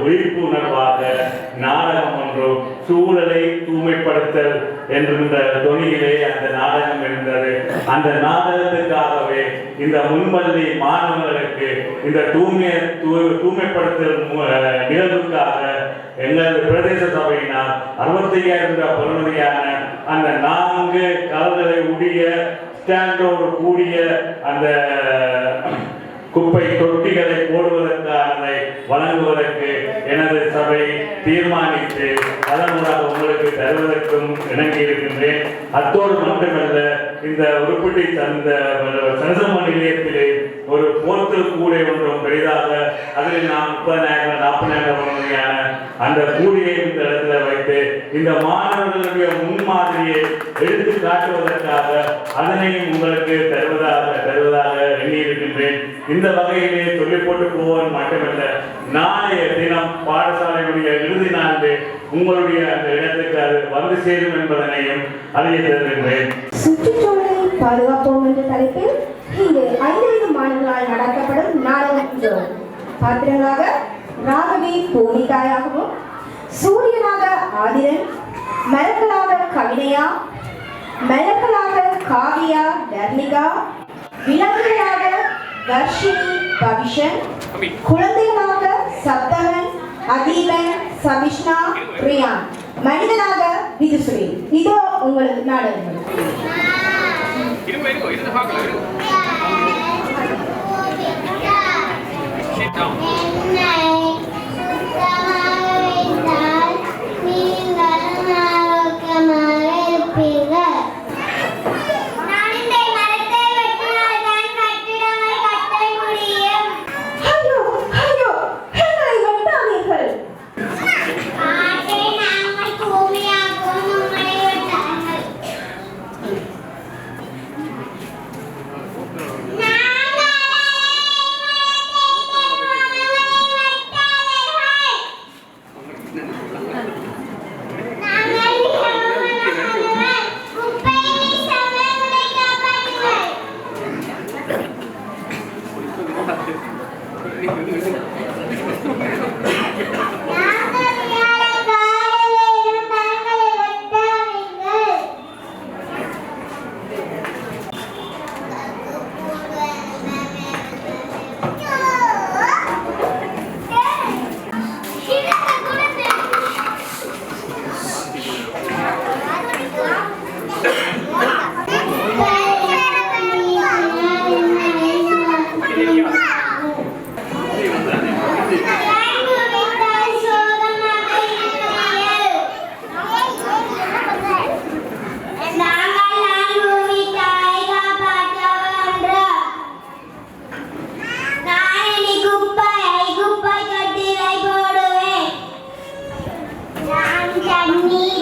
விழிப்புணர்வாக நாடகம் ஒன்றும் சூழலை தூய்மைப்படுத்தல் என்கின்ற தொனியிலே அந்த நாடகம் இருந்தது அந்த நாடகத்துக்காகவே இந்த முன்பள்ளி மாணவர்களுக்கு இந்த தூய்மை தூ- தூய்மைப்படுத்தல் நிகழ்வுக்காக எங்கள் பிரதேச சபையினால் அறுபத்தையாயிரம் ரூபாய் பெறுமதியான அந்த நான்கு கலர்களை உடைய ஸ்டாண்டோடு கூடிய அந்த குப்பை தொட்டிகளை போடுவதற்கான வழங்குவதற்கு எனது சபை தீர்மானித்து அதன் உங்களுக்கு தருவதற்கும் இணங்கி இருக்கின்றேன் அத்தோடு மட்டுமல்ல இந்த உருப்பட்டி தந்த சனசம நிலையத்திலே ஒரு போர்த்தல் கூடை ஒன்றும் பெரிதாக அதில் நான் முப்பதாயிரம் நாற்பதாயிரம் வரையான அந்த கூடையை இந்த இடத்துல வைத்து இந்த மாணவர்களுடைய முன்மாதிரியை எடுத்து காட்டுவதற்காக அதனையும் உங்களுக்கு தருவதாக தருவதாக எண்ணியிருக்கின்றேன். இந்த வகையிலே சொல்லி போட்டு போவன் மட்டுமல்ல நாளைய தினம் பாடசாலையுடைய இறுதி நாளிலே உங்களுடைய அந்த இடத்துக்கு அது வந்து சேரும் என்பதனையும் அறிய தருகின்றேன். சுற்றுச்சூழலை பாதுகாப்போம் என்ற தலைப்பில் இங்கு ஐந்து மாணவர்களால் நடத்தப்படும் நாடகம் பாத்திரங்களாக ராகவி பூமிகாயாகவும் சூரியனாக ஆதிரன் மலர்களாக கவினையா மலர்களாக காவியா தர்ணிகா விலங்குகளாக வர்ஷினி பவிஷன் குழந்தைகளாக சப்தகன் அதீபன் சபிஷ்ணா பிரியான் மனிதனாக விதுஸ்ரீ இதோ உங்களுக்கு நாடகங்கள். என்னை தண்ணீரை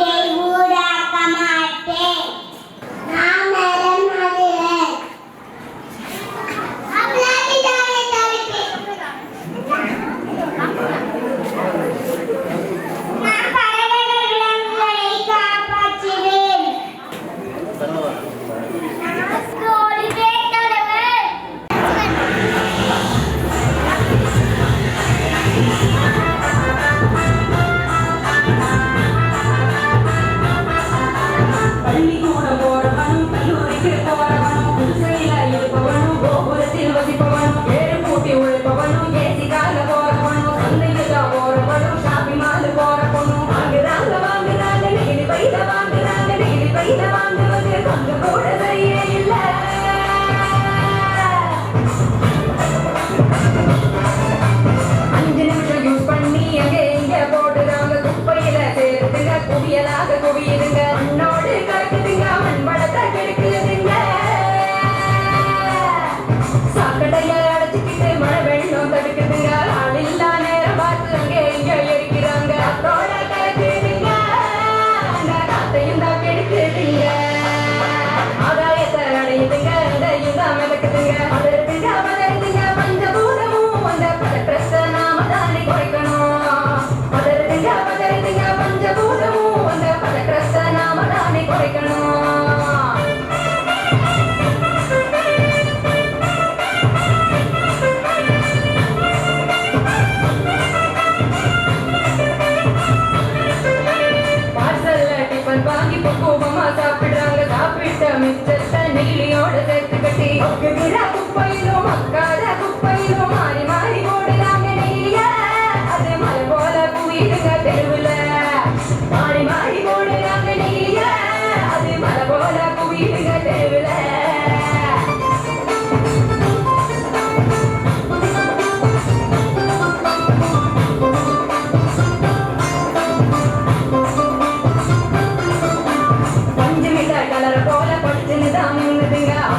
குப்பையிலும் அக்காத குப்பையிலும் மாறி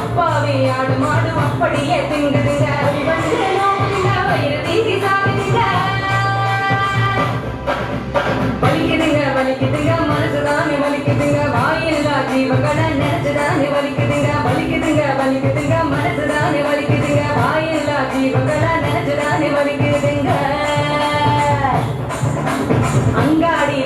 அப்பாவே ஆடு மாடு அப்படியே திங்குதுங்க வந்து நோக்குதுங்க வயிறு தீசி சாகுதுங்க வலிக்குதுங்க வலிக்குதுங்க மனசுதானே வலிக்குதுங்க. வாயில்லா ஜீவங்களை நினைச்சுதானே வலிக்குதுங்க. வலிக்குதுங்க வலிக்குதுங்க மனசுதானே வலிக்குதுங்க. வாயில்லா ஜீவங்களை நினைச்சுதானே வலிக்குதுங்க. அங்காடி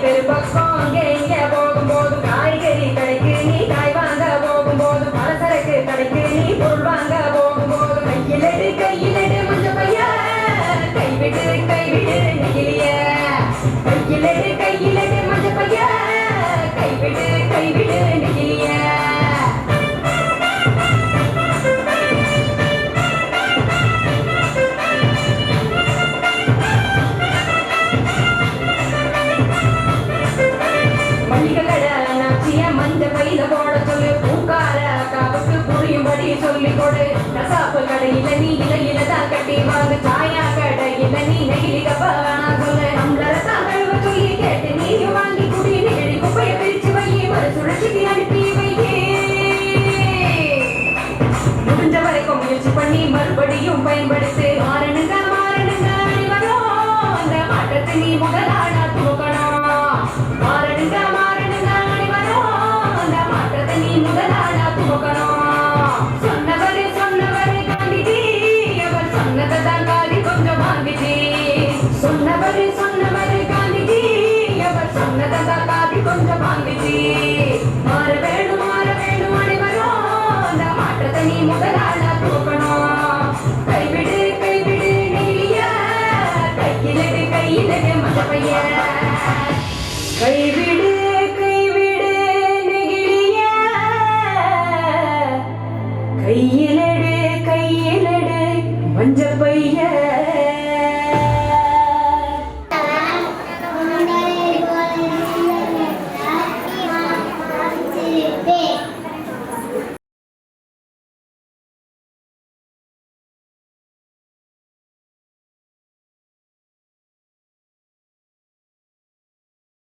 கொடு. கசாப்பு கடையில நீ இலையில தான் கட்டி வாங்கு. சாயா கடையில நீ நெகிழி கப்ப வேணாம் நம்மள தான் கழுவ சொல்லி கேட்டு நீ வாங்கி குடி. நெகிழி குப்பைய பிரிச்சு சுழற்சிக்கு அனுப்பி வையே. முடிஞ்ச வரைக்கும் முயற்சி பண்ணி மறுபடியும் அவர் கொஞ்சம் வாங்கிச்சு. மாற வேணும் மாற வேணும் அனைவரும் அந்த மாற்றத்தை நீ முதலாளா தூக்கணும் கைவிடு கைவிடு கையிலடு கையிலடு மத கைவிடு கைவிடு நெகிழிய. கையிலடு கையிலடு